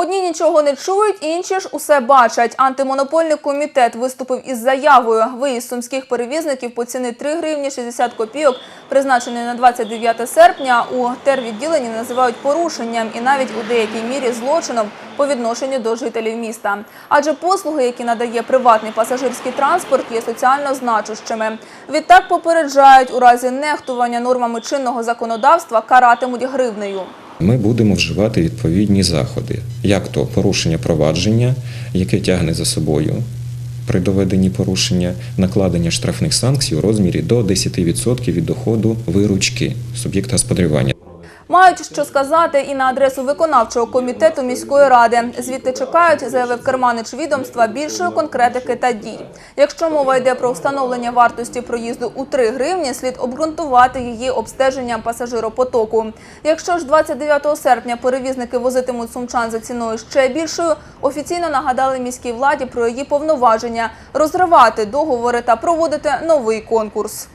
Одні нічого не чують, інші ж усе бачать. Антимонопольний комітет виступив із заявою. Виїзд сумських перевізників по ціни 3 гривні 60 копійок, призначений на 29 серпня, у тервідділенні називають порушенням і навіть у деякій мірі злочином по відношенню до жителів міста. Адже послуги, які надає приватний пасажирський транспорт, є соціально значущими. Відтак попереджають, у разі нехтування нормами чинного законодавства каратимуть гривнею. Ми будемо вживати відповідні заходи, як то порушення провадження, яке тягне за собою при доведенні порушення, накладення штрафних санкцій у розмірі до 10% від доходу виручки суб'єкта господарювання. Мають що сказати і на адресу виконавчого комітету міської ради. Звідти чекають, заявив керманич відомства, більшої конкретики та дій. Якщо мова йде про встановлення вартості проїзду у 3 гривні, слід обґрунтувати її обстеженням пасажиропотоку. Якщо ж 29 серпня перевізники возитимуть сумчан за ціною ще більшою, офіційно нагадали міській владі про її повноваження розривати договори та проводити новий конкурс.